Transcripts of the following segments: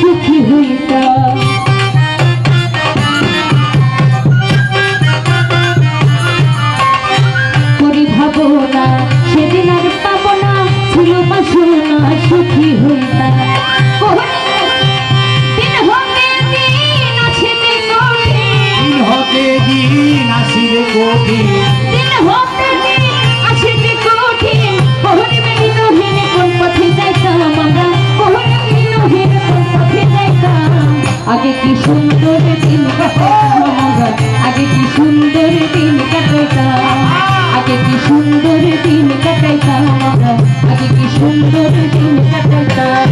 সুখী হইতাম করি ভাবনা সেদিন আর পাবো না ছিল সুখী হতে দিন হতে কি সুন্দর দিন কাটাইতাম আমরা আগে কি সুন্দর দিন কাটাইতাম আগে কি সুন্দর দিন কাটাইতাম আমরা। আগে কি সুন্দর দিন কাটাইতাম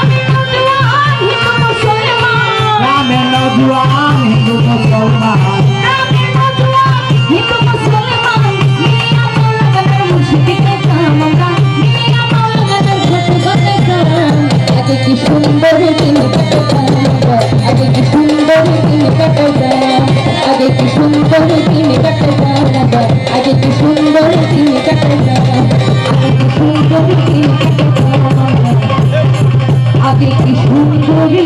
আমি নজওয়ান হিন্দু মুসলমান। রামের নজুয়ান হিন্দু মুসলমান। রামের নজওয়ান হিন্দু মুসলমান। মিয়া মাওলানার মুর্শিদি পেতাম আমরা। মিয়া মাওলানার ঘট কাটাতাম আগে কি সুন্দর দিন কাটাতাম আগে কি সুন্দর দিন কাটাতাম আগে কি সুন্দর দিন কাটাতাম আগে কি সুন্দর